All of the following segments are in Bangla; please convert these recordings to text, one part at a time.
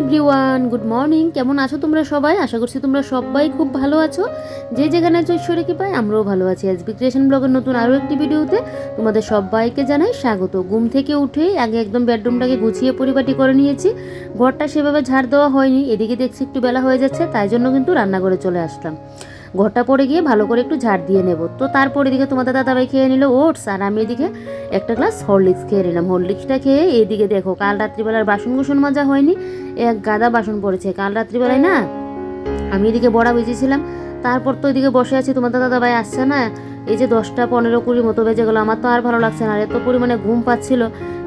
Everyone, good morning. কেমন আছো তোমরা সবাই? আশা করছি তোমরা সবাই খুব ভালো আছো। যে যেখানে আছো ঈশ্বরে কি পাই আমরাও ভালো আছি। আজকে ক্রিয়েশন ব্লগের নতুন আরও একটি ভিডিওতে তোমাদের সবাইকে জানাই স্বাগত। ঘুম থেকে উঠেই আগে একদম বেডরুমটাকে গুছিয়ে পরিপাটি করে নিয়েছি। ঘরটা সেভাবে ঝাড় দেওয়া হয়নি, এদিকে দেখছি একটু বেলা হয়ে যাচ্ছে, তাই জন্য কিন্তু রান্নাঘরে চলে আসলাম। ঘরটা পরে গিয়ে ভালো করে একটু ঝাড় দিয়ে নেব। তো তারপর এদিকে তোমাদের দাদাভাই খেয়ে নিল ওটস, আর আমি এদিকে একটা গ্লাস হরলিক্স খেয়ে নিলাম। হরলিক্সটা খেয়ে এইদিকে দেখো, কাল রাত্রিবেলার বাসন কুসন মাজা হয়নি, এক গাদা বাসন পড়েছে। কাল রাত্রিবেলায় না, আমি এদিকে বড়া বেজেছিলাম, তারপর তো এদিকে বসে আছি তোমার দাদা ভাই আসছে না। এই যে দশটা পনেরো কুড়ি মতো বেজে গেলো, আমার তো আর ভালো লাগছে না, আর এত পরিমাণে ঘুম পাচ্ছিল।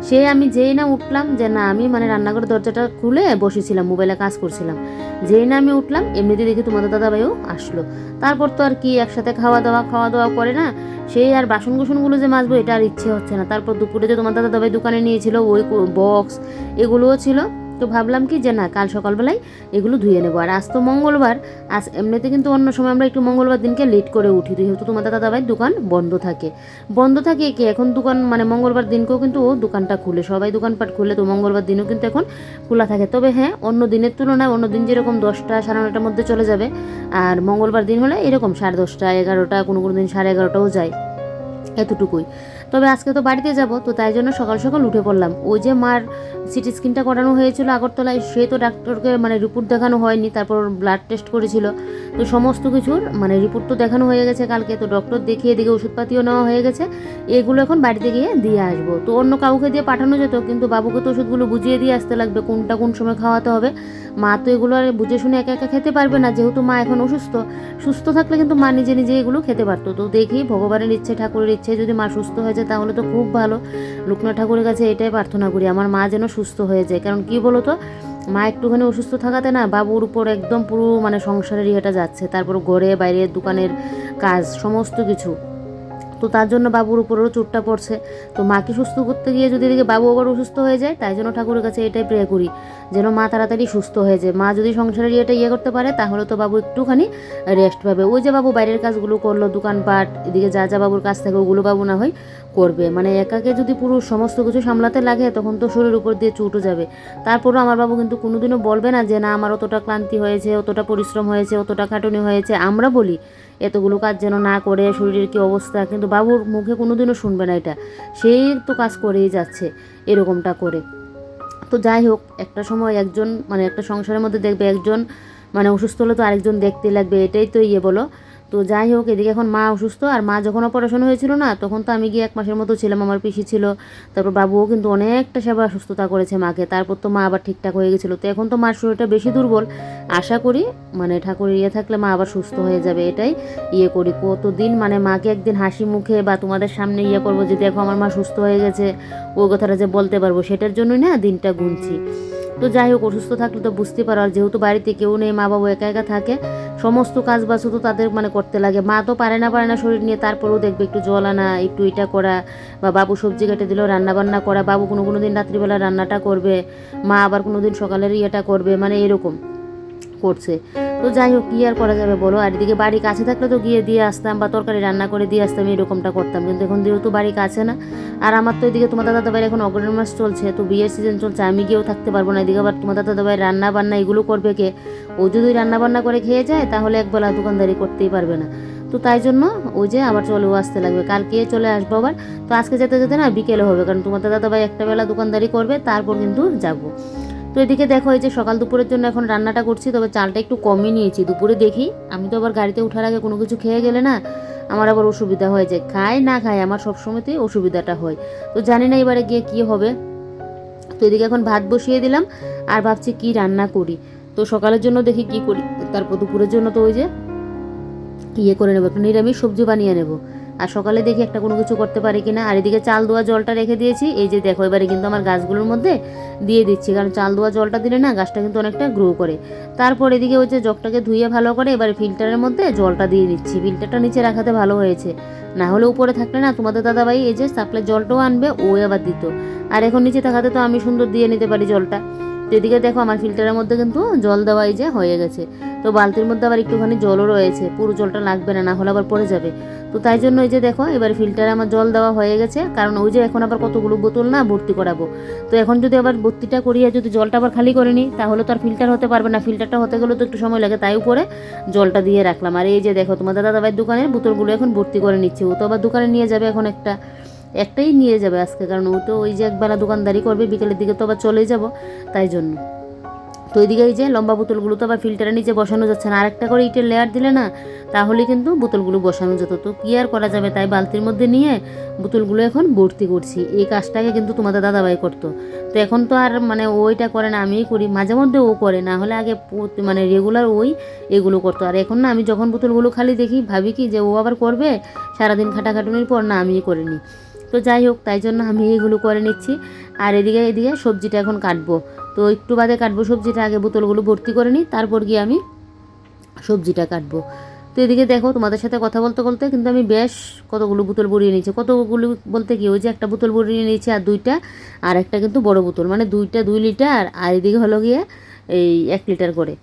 সে আমি যেই না উঠলাম যে না, আমি মানে রান্নাঘরের দরজাটা খুলে বসেছিলাম, মোবাইলে কাজ করছিলাম। যেই না আমি উঠলাম এমনিতে দেখি তোমাদের দাদা ভাইও আসলো। তারপর তো আর কি একসাথে খাওয়া দাওয়া খাওয়া দাওয়া করে না, সেই আর বাসন কুসনগুলো যে মাজবো, এটা আর ইচ্ছে হচ্ছে না। তারপর দুপুরে যে তোমার দাদা ভাই দোকানে নিয়েছিল, ওই বক্স এগুলোও ছিল। তো ভাবলাম কি যে না, কাল সকালবেলায় এগুলো ধুয়ে নেব। আর আজ তো মঙ্গলবার, আজ এমনিতে কিন্তু অন্য সময় আমরা একটু মঙ্গলবার দিনকে লেট করে উঠি, যেহেতু তোমার দাদা দাবাই দোকান বন্ধ থাকে। বন্ধ থাকে কি? এখন দোকান মানে মঙ্গলবার দিনকেও কিন্তু ও দোকানটা খুলে, সবাই দোকানপাট খুলে তো মঙ্গলবার দিনও কিন্তু এখন খোলা থাকে। তবে হ্যাঁ অন্য দিনের তুলনায় অন্য দিন যেরকম দশটা সাড়ে নটার মধ্যে চলে যাবে, আর মঙ্গলবার দিন হলে এরকম সাড়ে দশটা, এগারোটা, কোনো কোনো দিন সাড়ে এগারোটাও যায়, এতটুকুই। তবে আজকে তো বাড়িতে যাব, তো তাই জন্য সকাল সকাল উঠে পড়লাম। ওই যে মার সিটি স্ক্যানটা করানো হয়েছিল আগরতলায়, সে তো ডাক্তারকে মানে রিপোর্ট দেখানো হয়নি, তারপর ব্লাড টেস্ট করেছিল। তো সমস্ত কিছুর মানে রিপোর্ট তো দেখানো হয়ে গেছে কালকে, তো ডক্টর দেখিয়ে দিকে ওষুধপাতিও নেওয়া হয়ে গেছে। এগুলো এখন বাড়িতে গিয়ে দিয়ে আসব। তো অন্য কাউকে দিয়ে পাঠানো যেত, কিন্তু বাবুকে তো ওষুধগুলো বুঝিয়ে দিয়ে আসতে লাগবে, কোনটা কোন সময় খাওয়াতে হবে। মা তো এগুলো আর বুঝে শুনে একা একা খেতে পারবে না, যেহেতু মা এখন অসুস্থ, সুস্থ থাকলে কিন্তু মা নিজে নিজে এগুলো খেতে পারতো। তো দেখি ভগবানের ইচ্ছে, ঠাকুরের ইচ্ছে, যদি মা সুস্থ হয়ে যায় তাহলে তো খুব ভালো। লোকনাথ ঠাকুরের কাছে এটাই প্রার্থনা করি, আমার মা যেন সুস্থ হয়ে যায়। কারণ কি বলো তো মা একটুখানি অসুস্থ থাকাতে না বাবুর উপর একদম পুরো মানে সংসারের ইয়েটা যাচ্ছে। তারপর ঘরে বাইরে দোকানের কাজ, সমস্ত কিছু। তো তার জন্য বাবুর উপরেও চোটটা পড়ছে। তো মাকে সুস্থ করতে গিয়ে যদি এদিকে বাবু আবার অসুস্থ হয়ে যায়, তাই জন্য ঠাকুরের কাছে এটাই প্রে করি, যেন মা তাড়াতাড়ি সুস্থ হয়ে যায়। মা যদি সংসারের ইয়েটা ইয়ে করতে পারে, তাহলে তো বাবু একটুখানি রেস্ট পাবে। ওই যে বাবু বাইরের কাজগুলো করল, দোকানপাট, এদিকে যা যা বাবুর কাজ থাকে, ওগুলো বাবু না হয় করবে। মানে একাকে যদি পুরো সমস্ত কিছু সামলাতে লাগে, তখন তো শরীর উপর দিয়ে চুটও যাবে। তারপরও আমার বাবু কিন্তু কোনোদিনও বলবে না যে, না, আমার অতটা ক্লান্তি হয়েছে, অতটা পরিশ্রম হয়েছে, অতটা খাটুনি হয়েছে। আমরা বলি এতগুলো কাজ যেন না করে, শরীরের কি অবস্থা? কিন্তু বাবুর মুখে কোনোদিনও শুনবে না এটা। সেই তো কাজ করেই যাচ্ছে এরকমটা করে। তো যাই হোক, একটা সময় একজন মানে একটা সংসারের মধ্যে দেখবে একজন মানে অসুস্থ হলে তো আরেকজন দেখতে লাগবে, এটাই তো ইয়ে বলো। তো যাই হোক, এদিকে এখন মা অসুস্থ আর মা যখন অপারেশন হয়েছিল না, তখন তো আমি গিয়ে এক মাসের মতো ছিলাম, আমার পিসি ছিল। তারপর বাবুও কিন্তু অনেকটা সেবা সুস্থতা করেছে মাকে। তারপর তো মা আবার ঠিকঠাক হয়ে গেছিল। তো এখন তো মার শরীরটা বেশি দুর্বল। আশা করি মানে ঠাকুরের ইয়ে থাকলে মা আবার সুস্থ হয়ে যাবে, এটাই ইয়ে করি। কতদিন মানে মাকে একদিন হাসি মুখে বা তোমাদের সামনে ইয়ে করব যে দেখো আমার মা সুস্থ হয়ে গেছে, ওই কথাটা যে বলতে পারব, সেটার জন্যই না দিনটা গুনছি। তো যাই হোক, অসুস্থ থাকলে তো বুঝতে পারো। আর যেহেতু বাড়িতে কেউ নেই মা বাবু একা একা থাকে, সমস্ত কাজ বাসও তো তাদের মানে করতে লাগে। মা তো পারে না পারে না শরীর নিয়ে, তারপরেও দেখবে একটু জল আনা, একটু এটা করা, বা বাবু সবজি কেটে দিলেও রান্নাবান্না করা, বাবু কোনো কোনো দিন রাত্রিবেলা রান্নাটা করবে, মা আবার কোনো দিন সকালের ইয়েটা করবে মানে এরকম। করছে। তো যাই হোক, কী আর করা যাবে বলো? আর এদিকে বাড়ি কাছে থাকলে তো গিয়ে দিয়ে আসতাম বা তরকারি রান্না করে দিয়ে আসতাম, এরকমটা করতাম। কিন্তু এখন যেহেতু বাড়ি কাছে না, আর আমার তো এদিকে তোমার দাদা ভাই এখন অগ্রহণ মাস চলছে, তো বিয়ের সিজন চলছে, আমি গিয়েও থাকতে পারব না। এদিকে আবার তোমার দাদা ভাই রান্না বান্না এগুলো করবে কে? ও যদি রান্না বান্না করে খেয়ে যায়, তাহলে একবেলা দোকানদারি করতেই পারবে না। তো তাই জন্য ওই যে আবার চলেও আসতে লাগবে। কালকে চলে আসব আবার। তো আজকে যেতে যেতে না বিকেলে হবে, কারণ তোমার দাদা ভাই একটা বেলা দোকানদারি করবে, তারপর কিন্তু যাব। তো এদিকে দেখো, এই যে সকাল দুপুরের জন্য এখন রান্নাটা করছি, তবে চালটা একটু কমই নিয়েছি। দুপুরে দেখি, আমি তো আবার গাড়িতে ওঠার আগে কোনো কিছু খেয়ে গেলে না, আমার আবার অসুবিধা হয়ে যায় খায় না খায়, আমার সবসময়তেই অসুবিধাটা হয়। তো জানি না এবারে গিয়ে কী হবে। তো এদিকে এখন ভাত বসিয়ে দিলাম, আর ভাবছি কি রান্না করি। তো সকালের জন্য দেখি কি করি, তারপর দুপুরের জন্য তো ওই যে ইয়ে করে নেব, একটু নিরামিষ সবজি বানিয়ে নেব। আর সকালে দেখি একটা কোনো কিছু করতে পারি কিনা। আর এদিকে চাল দোয়া জলটা রেখে দিয়েছি। এই যে দেখো, এবারে কিন্তু আমার গাছগুলোর মধ্যে দিয়ে দিচ্ছি। কারণ চাল দোয়া জলটা দিলে না গাছটা কিন্তু অনেকটা গ্রো করে। তারপর এদিকে হচ্ছে জগটাকে ধুয়ে ভালো করে এবারে ফিল্টারের মধ্যে জলটা দিয়ে দিচ্ছি। ফিল্টারটা নিচে রাখাতে ভালো হয়েছে। না হলে উপরে থাকলে না তোমাদের দাদাভাই এই যে সাপ্লাই জলটাও আনবে, ও আবার দিত। আর এখন নিচে থাকাতে তো আমি সুন্দর দিয়ে নিতে পারি জলটা। তো এদিকে দেখো আমার ফিল্টারের মধ্যে কিন্তু জল দেওয়াই যে হয়ে গেছে। তো বালতির মধ্যে আবার একটুখানি জলও রয়েছে, পুরো জলটা লাগবে না না হলে আবার পড়ে যাবে। তো তাই জন্য এই যে দেখো, এবার ফিল্টারে আমার জল দেওয়া হয়ে গেছে, কারণ ওই যে এখন আবার কতগুলো বোতল না ভর্তি করাবো। তো এখন যদি আবার ভর্তিটা করিয়ে যদি জলটা আবার খালি করে নিই, তাহলে তো আর ফিল্টার হতে পারবে না। ফিল্টারটা হতে গেলে তো একটু সময় লাগে, তাই উপরে জলটা দিয়ে রাখলাম। আর এই যে দেখো, তোমাদের দাদাভাইয়ের দোকানের বোতলগুলো এখন ভর্তি করে নিচ্ছে। ও তো আবার দোকানে নিয়ে যাবে এখন একটা। একটাই নিয়ে যাবে আজকে, কারণ ও তো ওই যে একবেলা দোকানদারি করবে, বিকেলের দিকে তো আবার চলে যাব, তাই জন্য। তো ওইদিকে এই যে লম্বা বোতলগুলো তো আবার ফিল্টারের নিচে বসানো যাচ্ছে না, আরেকটা করে ইটের লেয়ার দিলে না, তাহলে কিন্তু বোতলগুলো বসানো যেত। তো কী আর করা যাবে? তাই বালতির মধ্যে নিয়ে বোতলগুলো এখন ভর্তি করছি। এই কাজটাকে কিন্তু তোমাদের দাদাভাই করতো। তো এখন তো আর মানে ওইটা করে না, আমিই করি, মাঝে মধ্যে ও করে, না হলে আগে মানে রেগুলার ওই এগুলো করতো। আর এখন না আমি যখন বোতলগুলো খালি দেখি, ভাবি কি যে ও আবার করবে? সারাদিন খাটাখাটুনির পর না আমিই করে নিই। তো যাই হোক, তাই জন্য আমি এগুলো করে নিচ্ছি। আর এদিকে এদিকে সবজিটা এখন কাটবো। তো একটু বাদে কাটবো সবজিটা, আগে বোতলগুলো ভর্তি করে নিই, তারপর গিয়ে আমি সবজিটা কাটবো। তো এদিকে দেখো, তোমাদের সাথে কথা বলতে বলতে কিন্তু আমি বেশ কতগুলো বোতল ভরিয়ে নিয়েছি। কতগুলো বলতে কি, ওই যে একটা বোতল ভরিয়ে নিয়েছি আর দুইটা, আর একটা কিন্তু বড় বোতল। মানে দুইটা দুই লিটার, আর এদিকে হলো গিয়ে এই এক লিটার করে।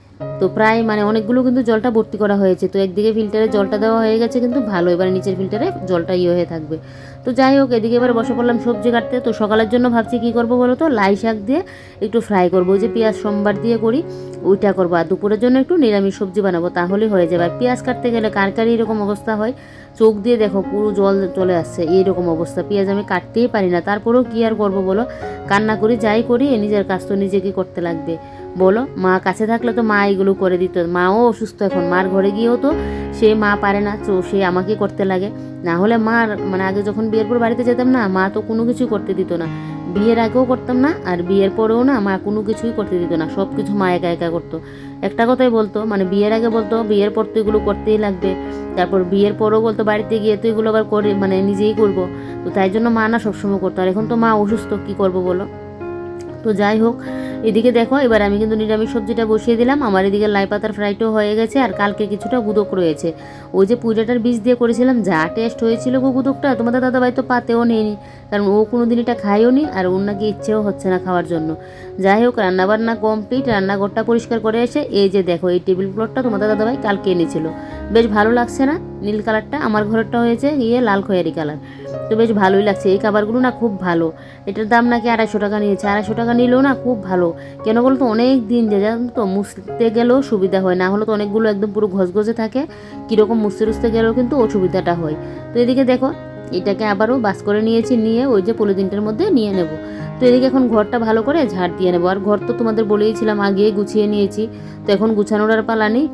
তো প্রায় মানে অনেকগুলো কিন্তু জলটা ভর্তি করা হয়েছে। তো একদিকে ফিল্টারে জলটা দেওয়া হয়ে গেছে কিন্তু ভালো, এবার নিচের ফিল্টারে জলটা ইয়ে হয়ে থাকবে। তো যাই হোক, এদিকে এবার বসে পড়লাম সবজি কাটতে। তো সকালের জন্য ভাবছি কি করব বলো তো? লাই শাক দিয়ে একটু ফ্রাই করব। ওই যে পেঁয়াজ সোমবার দিয়ে করি, ওইটা করব। আর দুপুরের জন্য একটু নিরামিষ সবজি বানাবো তাহলে হয়ে যাবে। আর পেঁয়াজ কাটতে গেলে কার কার এরকম অবস্থা হয়? চোখ দিয়ে দেখো, পুরো জল চলে আসছে, এইরকম অবস্থা। পেঁয়াজ আমি কাটতেই পারি না। তারপরেও কী আর করব বলো? কান্না করি, যাই করি নিজের কাজ তো নিজেকে করতে লাগবে। বলো, মা কাছে থাকলে তো মা এগুলো করে দিত। মাও অসুস্থ এখন, মার ঘরে গিয়েও তো সে মা পারে না, তো সে আমাকে করতে লাগে। না হলে মার মানে আগে যখন বিয়ের পর বাড়িতে যেতাম না, মা তো কোনো কিছুই করতে দিত না। বিয়ের আগেও করতাম না, আর বিয়ের পরেও না মা কোনো কিছুই করতে দিত না সব কিছু মা একা একা করতো। একটা কথাই বলতো মানে বিয়ের আগে বলতো, বিয়ের পর তো এগুলো করতেই লাগবে। তারপর বিয়ের পরেও বলতো, বাড়িতে গিয়ে তো এগুলো আবার করে মানে নিজেই করব। তো তাই জন্য মা না সবসময় করতো, আর এখন তো মা অসুস্থ, কী করব বলো? তো যাই হোক, এদিকে দেখো, এবার আমি কিন্তু নিরামিষ সবজিটা বসিয়ে দিলাম। আমার এদিকে লাই পাতার ফ্রাইটাও হয়ে গেছে আর কালকে কিছুটা গুদক রয়েছে। ওই যে পুজোটার বীজ দিয়ে করেছিলাম, যা টেস্ট হয়েছিল গো গুদকটা, তোমাদের দাদাভাই তো পাতেও নেয়নি। কারণ ও কোনো দিন এটা খায়ও নি আর ওর নাকি ইচ্ছেও হচ্ছে না খাওয়ার জন্য। যাই হোক, রান্নাবান্না কমপ্লিট রান্নাঘরটা পরিষ্কার করে এসে এই যে দেখো, এই টেবিল ক্লথটা তোমাদের দাদাভাই কালকে এনেছিল। বেশ ভালো লাগছে না? নীল কালারটা আমার ঘরেরটা হয়েছে ইয়ে লাল খয়েরি কালার তো বেশ ভালোই লাগছে। এই খাবারগুলো না খুব ভালো। এটার দাম নাকি আড়াইশো টাকা নিয়েছে। আড়াইশো টাকা নিলেও না খুব ভালো। কেন বলো তো, অনেক দিন যে জানো তো, মুছতে গেলেও সুবিধা হয়। না হলে তো অনেকগুলো একদম পুরো ঘসঘসে থাকে। কীরকম মুছতে টুছতে গেলেও কিন্তু অসুবিধাটা হয়। তো এদিকে দেখো, এটাকে আবারও বাস করে নিয়েছি, নিয়ে ওই যে পলিথিনটার মধ্যে নিয়ে নেব। তো এদিকে এখন ঘরটা ভালো করে ঝাড় দিয়ে নেব। আর ঘর তো তোমাদের বলেইছিলাম আগেই গুছিয়ে নিয়েছি। তো এখন গুছানোর আর পালা নেই।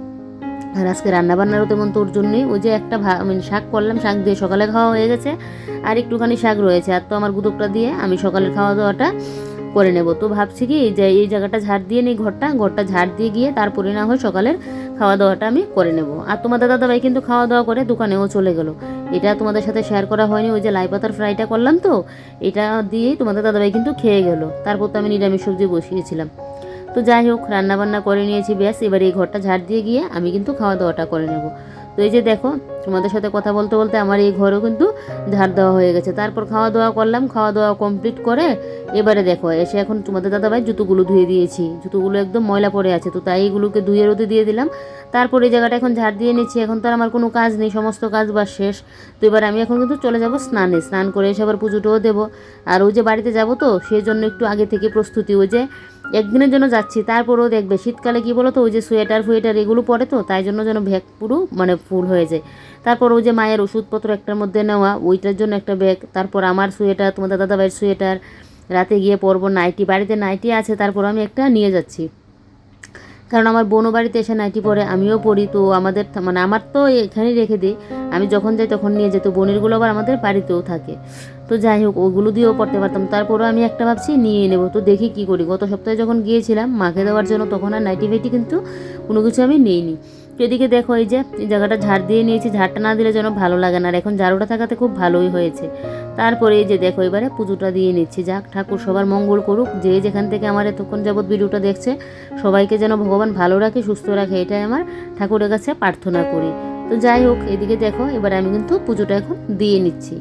আর আজকে রান্নাবান্নারও তেমন তোর জন্যই ওই যে একটা মানে শাক করলাম, শাক দিয়ে সকালে খাওয়া হয়ে গেছে। আর একটুখানি শাক রয়েছে। আর তো আমার গুদকটা দিয়ে আমি সকালের খাওয়া দাওয়াটা করে নেব। তো ভাবছি কি যে, এই জায়গাটা ঝাড় দিয়ে নিই ঘরটা ঘরটা ঝাড় দিয়ে গিয়ে তারপরে না হয় সকালের খাওয়া দাওয়াটা আমি করে নেব। আর তোমাদের দাদাভাই কিন্তু খাওয়া দাওয়া করে দোকানেও চলে গেল। এটা তোমাদের সাথে শেয়ার করা হয়নি, ওই যে লাই পাতার ফ্রাইটা করলাম তো, এটা দিয়েই তোমাদের দাদাভাই কিন্তু খেয়ে গেল। তারপর তো আমি নিরামিষ সবজি বসিয়েছিলাম। তো যাই হোক, রান্নাবান্না করে নিয়েছি, ব্যাস। এবার এই ঘরটা ঝাড় দিয়ে গিয়ে আমি কিন্তু খাওয়া দাওয়াটা করে নেব। তো এই যে দেখো, তোমাদের সাথে কথা বলতে বলতে আমার এই ঘরও কিন্তু ঝাড় দেওয়া হয়ে গেছে। তারপর খাওয়া দাওয়া করলাম খাওয়া দাওয়া কমপ্লিট করে এবারে দেখো, এসে এখন তোমাদের দাদাভাই জুতোগুলো ধুয়ে দিয়েছি। জুতোগুলো একদম ময়লা পড়ে আছে, তো তাই এগুলোকে ধুয়ে রোদে দিয়ে দিলাম। তারপর এই জায়গাটা এখন ঝাড় দিয়ে নিচ্ছি। এখন তো আর আমার কোনো কাজ নেই, সমস্ত কাজ বা শেষ। তো এবার আমি এখন কিন্তু চলে যাব স্নানে। স্নান করে এসে আবার পুজোটাও দেবো। আর ওই যে বাড়িতে যাব তো, সেই জন্য একটু আগে থেকে প্রস্তুতি। ওই যে একদিনের জন্য যাচ্ছি, তারপরেও দেখবে শীতকালে কি বলো তো ওই যে সোয়েটার ফুয়েটার এগুলো পরে তো, তাই জন্য যেন ব্যাগ পুরো মানে ফুল হয়ে যায়। তারপর ওই যে মায়ের ওষুধপত্র একটার মধ্যে নেওয়া, ওইটার জন্য একটা ব্যাগ, তারপর আমার সোয়েটার, তোমাদের দাদাভাইয়ের সোয়েটার, রাতে গিয়ে পরবো, নাইটি, বাড়িতে নাইটি আছে, তারপর আমি একটা নিয়ে যাচ্ছি। কারণ আমার বোনও বাড়িতে এসে নাইটি পরে আমিও পড়ি তো আমাদের মানে আমার তো এখানেই রেখে দিই। আমি যখন যাই তখন নিয়ে যেত বোনেরগুলো আবার আমাদের বাড়িতেও থাকে। তো যাই হোক ওগুলো দিয়েও পড়তে পারতাম। তারপরেও আমি একটা ভাবছি নিয়ে নেব। তো দেখি কি করি। গত সপ্তাহে যখন গিয়েছিলাম মাকে দেওয়ার জন্য তখন আর নাইটি ফাইটি কিন্তু কোনো কিছু আমি নিইনি। এদিকে দেখো এই যে, এই জায়গাটা ঝাড় দিয়ে নিয়েছি। ঝাড়টা না দিলে যেন ভালো লাগে না। আর এখন ঝাড়ুটা থাকাতে খুব ভালোই হয়েছে। তারপরে এই যে দেখো, এবারে পুজোটা দিয়ে নিচ্ছি। যাক, ঠাকুর সবার মঙ্গল করুক। যে যেখান থেকে আমার এতক্ষণ যাবৎ ভিডিওটা দেখছে, সবাইকে যেন ভগবান ভালো রাখে, সুস্থ রাখে, এটাই আমার ঠাকুরের কাছে প্রার্থনা করি। তো যাই হোক, এদিকে দেখো, এবার আমি কিন্তু পুজোটা এখন দিয়ে নিচ্ছি।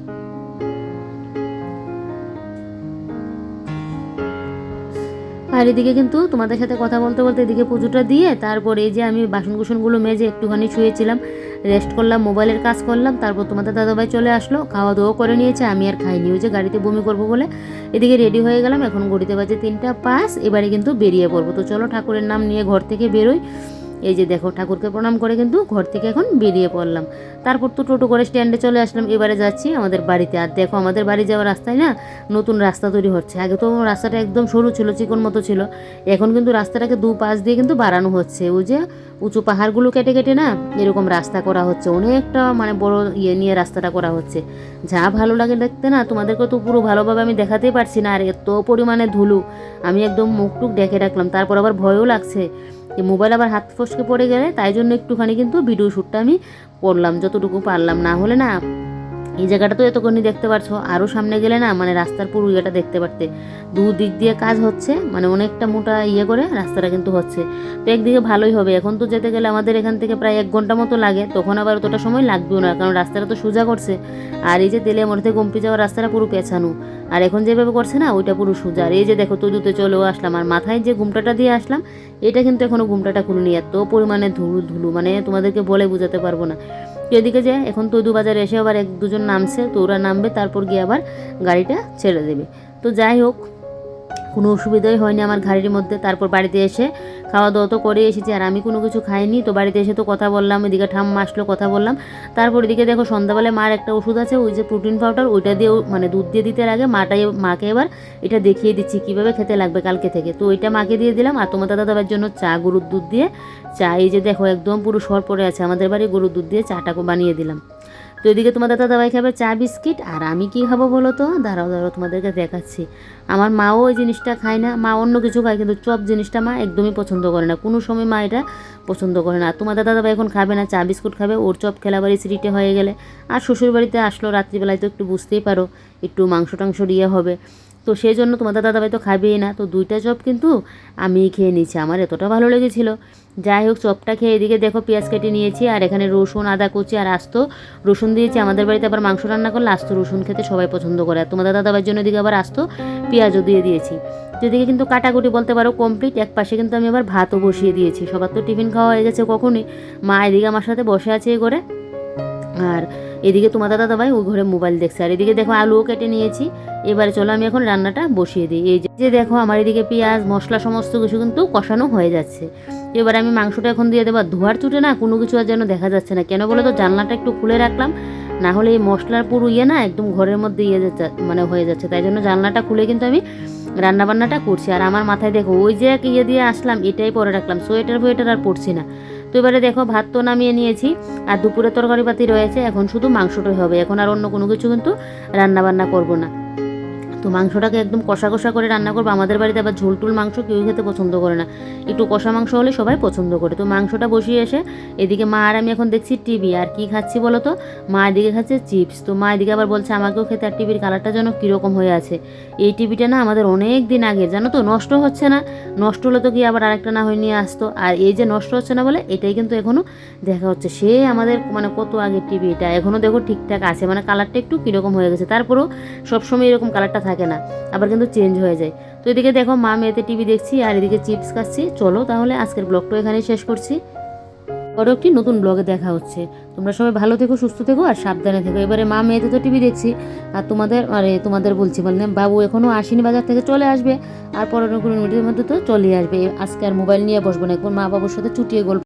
আর এদিকে কিন্তু তোমাদের সাথে কথা বলতে বলতে এদিকে পুজোটা দিয়ে তারপরে এই যে আমি বাসন কুসনগুলো মেজে একটুখানি শুয়েছিলাম রেস্ট করলাম, মোবাইলের কাজ করলাম, তারপর তোমাদের দাদাভাই চলে আসলো খাওয়া দাওয়া করে নিয়েছে, আমি আর খাইনি, ওই যে গাড়িতে বমি করব বলে এদিকে রেডি হয়ে গেলাম, এখন গড়িতে বাজে তিনটা পাস এবারে কিন্তু বেরিয়ে পড়ব। তো চলো ঠাকুরের নাম নিয়ে ঘর থেকে বেরোই। এই যে দেখো, ঠাকুরকে প্রণাম করে কিন্তু ঘর থেকে এখন বেরিয়ে পড়লাম। তারপর তো টোটো করে স্ট্যান্ডে চলে আসলাম, এবারে যাচ্ছি আমাদের বাড়িতে। আর দেখো, আমাদের বাড়ি যাওয়ার রাস্তায় না নতুন রাস্তা তৈরি হচ্ছে। আগে তো রাস্তাটা একদম সরু ছিল, চিকন মতো ছিল। এখন কিন্তু রাস্তাটাকে দু পাশ দিয়ে কিন্তু বাড়ানো হচ্ছে। ওই যে উঁচু পাহাড়গুলো কেটে কেটে না এরকম রাস্তা করা হচ্ছে। অনেকটা মানে বড় ইয়ে নিয়ে রাস্তাটা করা হচ্ছে। যা ভালো লাগে দেখতে না, তোমাদেরকে তো পুরো ভালোভাবে আমি দেখাতেই পারছি না। আর এত পরিমাণে ধুলু, আমি একদম মুখ টুক ডেকে রাখলাম। তারপর আবার ভয়ও লাগছে। যে মোবাইল আবার হাত ফসকে পড়ে গেলে, তাই জন্য একটুখানি কিন্তু ভিডিও শ্যুটটা আমি করলাম, যতটুকু পারলাম। না হলে না এই জায়গাটা তো এতক্ষণই দেখতে পারছ। আরও সামনে গেলে না মানে রাস্তার পুরো ইয়েটা দেখতে পারতে। দু দিক দিয়ে কাজ হচ্ছে মানে অনেকটা মোটা ইয়ে করে রাস্তাটা কিন্তু হচ্ছে। তো একদিকে ভালোই হবে। এখন তো যেতে গেলে আমাদের এখান থেকে প্রায় এক ঘণ্টা মতো লাগে। তখন আবার অতটা সময় লাগবেও না, কারণ রাস্তাটা তো সোজা করছে। আর এই যে মোড় থেকে গম্পি যাওয়ার রাস্তাটা পুরো পেছানো। আর এখন যেভাবে করছে না, ওইটা পুরো সোজা। আর এই যে দেখো তৈদুতে চলেও আসলাম। আর মাথায় যে ঘুমটাটা দিয়ে আসলাম, এটা কিন্তু এখনও ঘুমটাটা খুলিনি। এত পরিমাণে ধুলু ধুলু মানে তোমাদেরকে বলে বোঝাতে পারব না। এদিকে যে এখন তৈদু বাজারে এসে আবার এক দুজন নামছে, তো ওরা নামবে, তারপর গিয়ে আবার গাড়িটা ছেড়ে দেবে। তো যাই হোক কোনো অসুবিধাই হয়নি আমার ঘাড়ির মধ্যে। তারপর বাড়িতে এসে খাওয়া দাওয়া তো করে এসেছি, আর আমি কোনো কিছু খাইনি। তো বাড়িতে এসে তো কথা বললাম, এদিকে ঠাম্মা আসলো কথা বললাম। তারপর এদিকে দেখো সন্ধ্যাবেলায় মার একটা ওষুধ আছে, ওই যে প্রোটিন পাউডার ওইটা দিয়ে মানে দুধ দিয়ে দিতে আগে মাটাই মাকে এবার এটা দেখিয়ে দিচ্ছি, কীভাবে খেতে লাগবে কালকে থেকে। তো ওইটা মাকে দিয়ে দিলাম, আর তোমার দাদাবার জন্য চা, গরুর দুধ দিয়ে। চা, এই যে দেখো একদম পুরো সর পড়ে আছে, আমাদের বাড়ি গরুর দুধ দিয়ে চাটা বানিয়ে দিলাম। তো এদিকে তোমাদের দাদাভাই খাবে চা, বিস্কিট, আর আমি কি খাব বলো তো? দাঁড়াও দাঁড়াও, তোমাদেরকে দেখাচ্ছি। আমার মাও ওই জিনিসটা খায় না। মা অন্য কিছু খায়, কিন্তু চপ জিনিসটা মা একদমই পছন্দ করে না। কোনো সময় মা এটা পছন্দ করে না। আর তোমাদের দাদাভাই এখন খাবে না, চা, বিস্কুট খাবে, ওর চপ খেলা বাড়ি সিঁড়িটে হয়ে গেলে। আর শ্বশুরবাড়িতে আসলো, রাত্রিবেলায় তো একটু বুঝতেই পারো, একটু মাংস টাংস দিয়ে হবে। তো সেই জন্য তোমাদের দাদাভাই তো খাবেই না। তো দুইটা চপ কিন্তু আমি খেয়ে নিয়েছি। আমার এতটা ভালো লেগেছিলো। যাই হোক, চপটা খেয়ে এদিকে দেখো পেঁয়াজ কেটে নিয়েছি, আর এখানে রসুন আদা কুচি আর আস্ত রসুন দিয়েছি। আমাদের বাড়িতে আবার মাংস রান্না করলে আস্ত রসুন খেতে সবাই পছন্দ করে। আর তোমাদের দাদাভাইয়ের জন্য এদিকে আবার আস্ত পেঁয়াজও দিয়ে দিয়েছি। যেদিকে কিন্তু কাটাকুটি বলতে পারো কমপ্লিট এক পাশে কিন্তু আমি আবার ভাতও বসিয়ে দিয়েছি। সবার তো টিফিন খাওয়া হয়ে গেছে কখনই। মা এদিকে আমার সাথে বসে আছে এই করে। আর এদিকে তোমার দাদা ভাই ওই ঘরে মোবাইল দেখছে। আর এদিকে দেখো আলুও কেটে নিয়েছি। এবারে চলো আমি এখন রান্নাটা বসিয়ে দিই। এই যে দেখো আমার এদিকে পেঁয়াজ, মশলা, সমস্ত কিছু কিন্তু কষানো হয়ে যাচ্ছে। এবার আমি মাংসটা এখন দিয়ে দেবো। ধোয়ার চুটে না কোনো কিছু আর যেন দেখা যাচ্ছে না। কেন বলে তো? জানলাটা একটু খুলে রাখলাম। না হলে এই মশলার পুরো ইয়ে না একদম ঘরের মধ্যে ইয়ে যাচ্ছে মানে হয়ে যাচ্ছে। তাই জন্য জানলাটা খুলে কিন্তু আমি রান্নাবান্নাটা করছি। আর আমার মাথায় দেখো, ওই যে এক ইয়ে দিয়ে আসলাম, এটাই পরে রাখলাম। সোয়েটার ফোয়েটার আর পড়ছি না। তো এবারে দেখো ভাত তো নামিয়ে নিয়েছি, আর দুপুরে তরকারি পাতি রয়েছে, এখন শুধু মাংসটাই হবে, এখন আর অন্য কোনো কিছু কিন্তু রান্নাবান্না করব না। তো মাংসটাকে একদম কষা কষা করে রান্না করব। আমাদের বাড়িতে আবার ঝোলটুল মাংস কেউ খেতে পছন্দ করে না। একটু কষা মাংস হলে সবাই পছন্দ করে। তো মাংসটা বসিয়ে এসে এদিকে মা আর আমি এখন দেখছি টিভি আর কি খাচ্ছি বলো তো মা এদিকে খাচ্ছে চিপস তো মা এদিকে আবার বলছে, আমাকেও খেতে। আর টিভির কালারটা যেন কীরকম হয়ে আছে। এই টিভিটা না আমাদের অনেক দিন আগে জানো তো? নষ্ট হচ্ছে না। নষ্ট হলে তো কি আবার আরেকটা না হয়ে নিয়ে আসতো? আর এই যে নষ্ট হচ্ছে না বলে, এটাই কিন্তু এখনও দেখা হচ্ছে। সে আমাদের মানে কত আগে টিভি এটা। এখনও দেখো ঠিকঠাক আছে। মানে কালারটা একটু কীরকম হয়ে গেছে। তারপরেও সবসময় এরকম কালারটা থাকে। না, আবার কিন্তু চেঞ্জ হয়ে যায়। তো এদিকে দেখো, মা মেয়েতে টিভি দেখছি আর এদিকে চিপস খাচ্ছি। চলো তাহলে আজকের ব্লগটা এখানেই শেষ করছি। আরও একটি নতুন ব্লগে দেখা হচ্ছে। তোমরা সবাই ভালো থেকো, সুস্থ থেকো আর সাবধানে থেকো। এবারে মা মেয়েতে তো টিভি দেখছি আর তোমাদের, আরে তোমাদের বলছি মানে বাবু এখনও আসেনি বাজার থেকে, চলে আসবে। আর পরের কোনো মিনিটের মধ্যে তো চলে আসবে। আজকে আর মোবাইল নিয়ে বসবো না। একবার মা বাবুর সাথে চুটিয়ে গল্প